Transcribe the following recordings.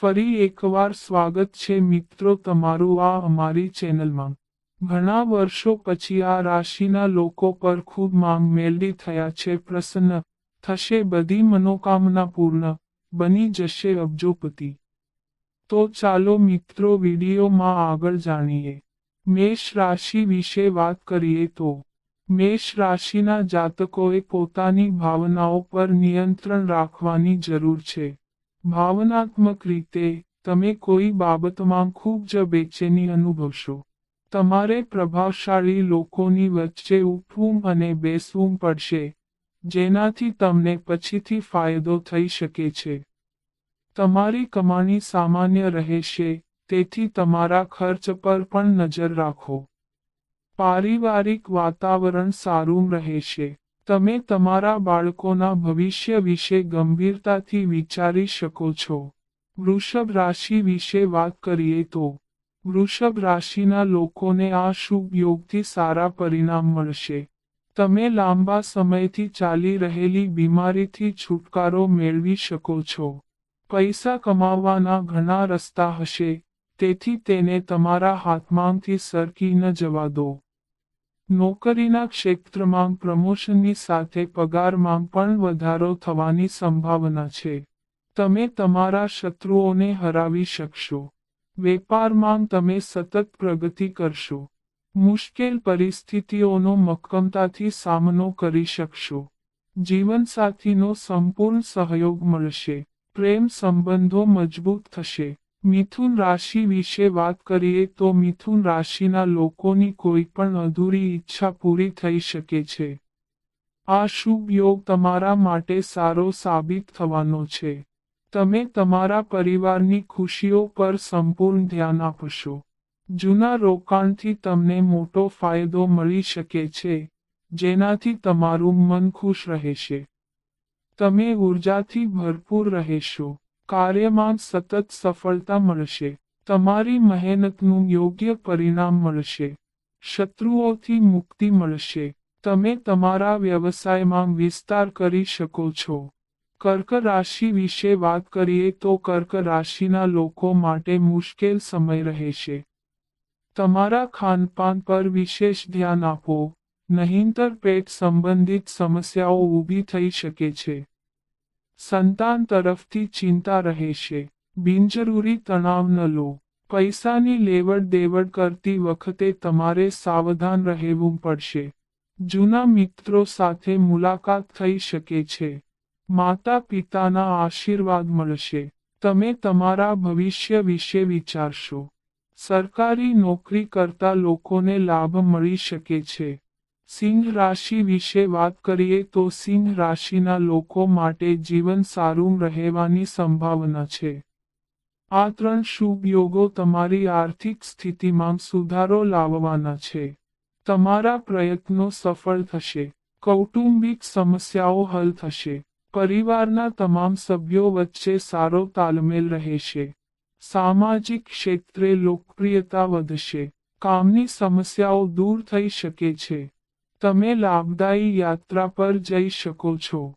ફરી એકવાર સ્વાગત છે મિત્રો તમારું આ અમારી ચેનલમાં. ઘણા વર્ષો પછી આ રાશિના લોકો પર ખૂબ માંગ મેલડી થયા છે, પ્રસન્ન થશે, બધી મનોકામના પૂર્ણ બની જશે, અબજોપતિ. તો ચાલો મિત્રો વિડીયોમાં આગળ જાણીએ. મેષ રાશિ વિશે વાત કરીએ તો, મેષ રાશિના જાતકોએ પોતાની ભાવનાઓ પર નિયંત્રણ રાખવાની જરૂર છે. ભાવનાત્મક રીતે, તમે કોઈ બાબતમાં ખૂબ જ બેચેની અનુભવશો. તમારે પ્રભાવશાળી લોકોની વચ્ચે ઉઠવું અને બેસવું પડશે, જેનાથી તમને પછીથી ફાયદો થઈ શકે છે. તમારી કમાણી સામાન્ય રહેશે, તેથી તમારા ખર્ચ પર પણ નજર રાખો. પારિવારિક વાતાવરણ સારું રહેશે. તમે તમારા બાળકોના ભવિષ્ય વિશે ગંભીરતાથી વિચારી શકો છો. વૃષભ રાશિ વિશે વાત કરીએ તો, વૃષભ રાશિના લોકોને આ શુભ યોગથી સારા પરિણામ મળશે. તમે લાંબા સમયથી ચાલી રહેલી બીમારીથી છુટકારો મેળવી શકો છો. પૈસા કમાવવાના ઘણા રસ્તા હશે, તેથી તેને તમારા હાથમાંથી સરકી ન જવા દો. નોકરીના ક્ષેત્રમાં પ્રમોશનની સાથે પગારમાં પણ વધારો થવાની સંભાવના છે. તમે તમારા શત્રુઓને હરાવી શકશો. વેપારમાં તમે સતત પ્રગતિ કરશો. મુશ્કેલ પરિસ્થિતિઓનો મક્કમતાથી સામનો કરી શકશો. જીવનસાથીનો સંપૂર્ણ સહયોગ મળશે. પ્રેમ સંબંધો મજબૂત થશે. મિથુન રાશિ વિશે વાત કરીએ તો મિથુન રાશિના લોકોની કોઈ પણ અધૂરી ઈચ્છા પૂરી થઈ શકે છે. આ શુભ યોગ તમારા માટે સારો સાબિત થવાનો છે. તમે તમારા પરિવારની ખુશીઓ પર સંપૂર્ણ ધ્યાન આપશો. જૂના રોકાણથી તમને મોટો ફાયદો મળી શકે છે, જેનાથી તમારું મન ખુશ રહેશે. તમે ઉર્જાથી ભરપૂર રહેશો. કાર્યમાં સતત સફળતા મળશે. તમારી મહેનતનું યોગ્ય પરિણામ મળશે. શત્રુઓથી મુક્તિ મળશે. તમે તમારા વ્યવસાયમાં વિસ્તાર કરી શકો છો. કર્ક રાશિ વિશે વાત કરીએ તો કર્ક રાશિના લોકો માટે મુશ્કેલ સમય રહેશે. તમારા ખાનપાન પર વિશેષ ધ્યાન આપો. નહીંતર પેટ સંબંધિત સમસ્યાઓ ઊભી થઈ શકે છે. સંતાન તરફથી ચિંતા રહેશે બિનજરૂરી તણાવ ન લો. પૈસાની લેવડ દેવડ કરતી વખતે તમારે સાવધાન રહેવું પડશે. જૂના મિત્રો સાથે મુલાકાત થઈ શકે છે. માતા પિતાના આશીર્વાદ મળશે. તમે તમારા ભવિષ્ય વિશે વિચારશો. સરકારી નોકરી કરતા લોકોને લાભ મળી શકે છે. સિંહ રાશિ વિશે વાત કરીએ તો સિંહ રાશિના લોકો માટે જીવન સારું રહેવાની સંભાવના છે. આ ત્રણ શુભ યોગો તમારી આર્થિક સ્થિતિમાં સુધારો લાવવાના છે. તમારા પ્રયત્નો સફળ થશે. કૌટુંબિક સમસ્યાઓ હલ થશે. પરિવારના તમામ સભ્યો વચ્ચે સારો તાલમેલ રહેશે. સામાજિક ક્ષેત્રે લોકપ્રિયતા વધશે. કામની સમસ્યાઓ દૂર થઈ શકે છે. તમે લાભદાયી યાત્રા પર જઈ શકો છો.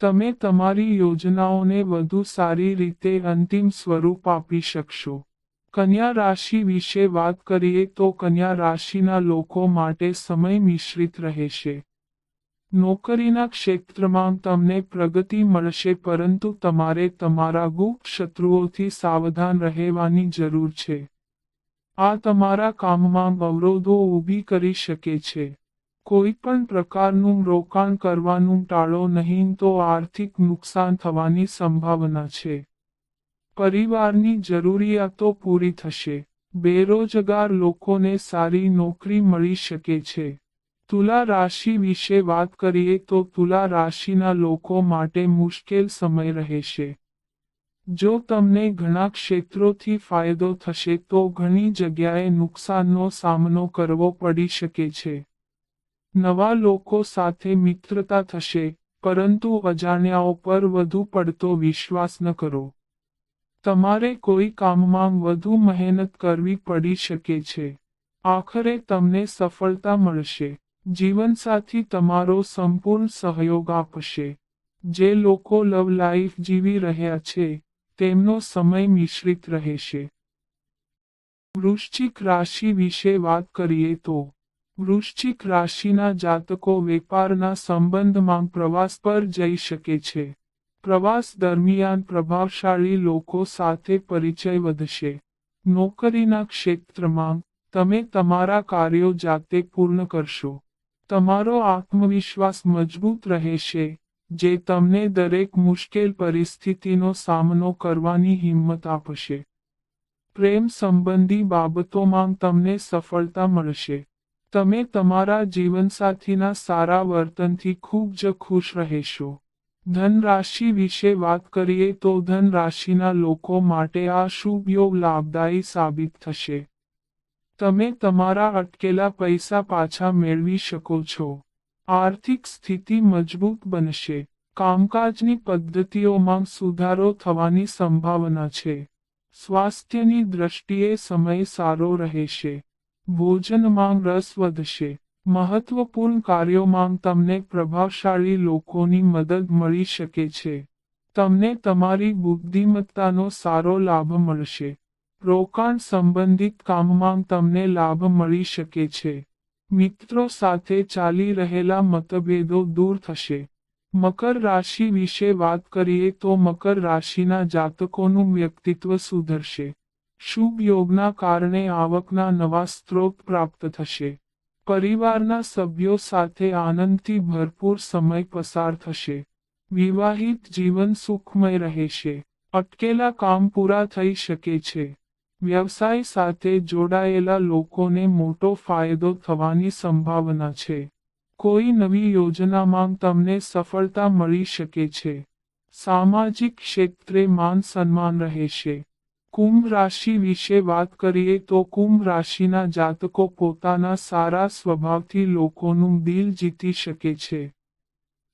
તમે તમારી યોજનાઓને વધુ સારી રીતે અંતિમ સ્વરૂપ આપી શકશો. કન્યા રાશિ વિશે વાત કરીએ તો કન્યા રાશિના લોકો માટે સમય મિશ્રિત રહેશે. નોકરીના ક્ષેત્રમાં તમને પ્રગતિ મળશે પરંતુ તમારે તમારા ગુપ્ત શત્રુઓથી સાવધાન રહેવાની જરૂર છે. આ તમારા કામમાં અવરોધો ઊભી કરી શકે છે. કોઈ પણ પ્રકારનું રોકાણ કરવાનું ટાળો નહીં તો આર્થિક નુકસાન થવાની સંભાવના છે. પરિવારની જરૂરિયાતો પૂરી થશે. બેરોજગાર લોકોને સારી નોકરી મળી શકે છે. તુલા રાશિ વિશે વાત કરીએ તો તુલા રાશિના લોકો માટે મુશ્કેલ સમય રહેશે. જો તમને ઘણા ક્ષેત્રોથી ફાયદો થશે તો ઘણી જગ્યાએ નુકસાનનો સામનો કરવો પડી શકે છે. નવા લોકો સાથે મિત્રતા થશે, પરંતુ અજાણ્યાઓ પર વધુ પડતો વિશ્વાસ ન કરો. તમારે કોઈ કામમાં વધુ મહેનત કરવી પડી શકે છે. આખરે તમને સફળતા મળશે. જીવનસાથી તમારો સંપૂર્ણ સહયોગ આપશે. જે લોકો લવ લાઈફ જીવી રહ્યા છે, તેમનો સમય મિશ્રિત રહેશે. વૃશ્ચિક રાશિ વિશે વાત કરીએ તો વૃશ્ચિક રાશિના જાતકો વેપારના સંબંધમાં પ્રવાસ પર જઈ શકે છે. પ્રવાસ દરમિયાન પ્રભાવશાળી લોકો સાથે પરિચય વધશે. નોકરીના ક્ષેત્રમાં, તમે તમારા કાર્યો જાતે પૂર્ણ કરશો. તમારો આત્મવિશ્વાસ મજબૂત રહેશે, જે તમને દરેક મુશ્કેલ પરિસ્થિતિનો સામનો કરવાની હિંમત આપશે. પ્રેમ સંબંધી બાબતોમાં તમને સફળતા મળશે. તમે તમારા જીવનસાથીના સારા વર્તનથી ખૂબ જ ખુશ રહેશો. ધન રાશિ વિશે વાત કરીએ તો ધન રાશિના લોકો માટે આ શુભ યોગ લાભદાયી સાબિત થશે. તમે તમારા અટકેલા પૈસા પાછા મેળવી શકો છો. આર્થિક સ્થિતિ મજબૂત બનશે. કામકાજની પદ્ધતિઓમાં સુધારો થવાની સંભાવના છે. સ્વાસ્થ્યની દ્રષ્ટિએ સમય સારો રહેશે. ભોજનમાં રસ વધશે. મહત્વપૂર્ણ કાર્યોમાં તમને પ્રભાવશાળી લોકોની મદદ મળી શકે છે. તમને તમારી બુદ્ધિમત્તાનો સારો લાભ મળશે. રોકાણ સંબંધિત કામમાં તમને લાભ મળી શકે છે. મિત્રો સાથે ચાલી રહેલા મતભેદો દૂર થશે. મકર રાશિ વિશે વાત કરીએ તો મકર રાશિના જાતકોનું વ્યક્તિત્વ સુધરશે. શુભ યોગના કારણે આવકના નવા સ્ત્રોત પ્રાપ્ત થશે. પરિવારના સભ્યો સાથે આનંદથી ભરપૂર સમય પસાર થશે. વિવાહિત જીવન સુખમય રહેશે. અટકેલા કામ પૂરા થઈ શકે છે. વ્યવસાય સાથે જોડાયેલા લોકોને મોટો ફાયદો થવાની સંભાવના છે. કોઈ નવી યોજનામાં તમને સફળતા મળી શકે છે. સામાજિક ક્ષેત્રે માન સન્માન રહેશે. કુંભ રાશિ વિશે વાત કરીએ તો કુંભ રાશિના જાતકો પોતાના સારા સ્વભાવથી લોકોનું દિલ જીતી શકે છે.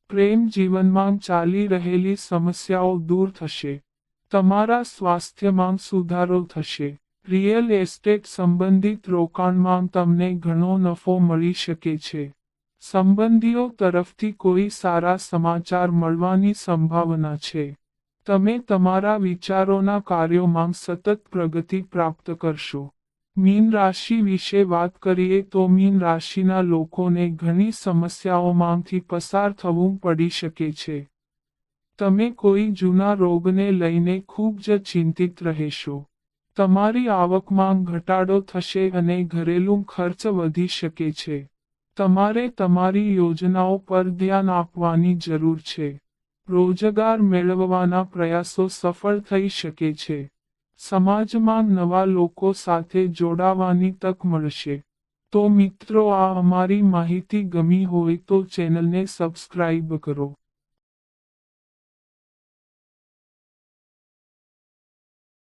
પ્રેમ જીવનમાં ચાલી રહેલી સમસ્યાઓ દૂર થશે. તમારા સ્વાસ્થ્યમાં સુધારો થશે. રિયલ એસ્ટેટ સંબંધિત રોકાણમાં તમને ઘણો નફો મળી શકે છે. સંબંધીઓ તરફથી કોઈ સારા સમાચાર મળવાની સંભાવના છે. તમે તમારા વિચારોના કાર્યોમાં સતત પ્રગતિ પ્રાપ્ત કરશો. મીન રાશિ વિશે વાત કરીએ તો મીન રાશિના લોકોને ઘણી સમસ્યાઓમાંથી પસાર થવું પડી શકે છે. તમે કોઈ જૂના રોગને લઈને ખૂબ જ ચિંતિત રહેશો. તમારી આવકમાં ઘટાડો થશે અને ઘરેલું ખર્ચ વધી શકે છે. તમારે તમારી યોજનાઓ પર ધ્યાન આપવાની જરૂર છે. રોજગાર મેળવવાના પ્રયાસો સફળ થઈ શકે છે. સમાજમાં નવા લોકો સાથે જોડાવાની તક મળશે. તો મિત્રો, આ અમારી માહિતી ગમી હોય તો ચેનલને સબસ્ક્રાઇબ કરો.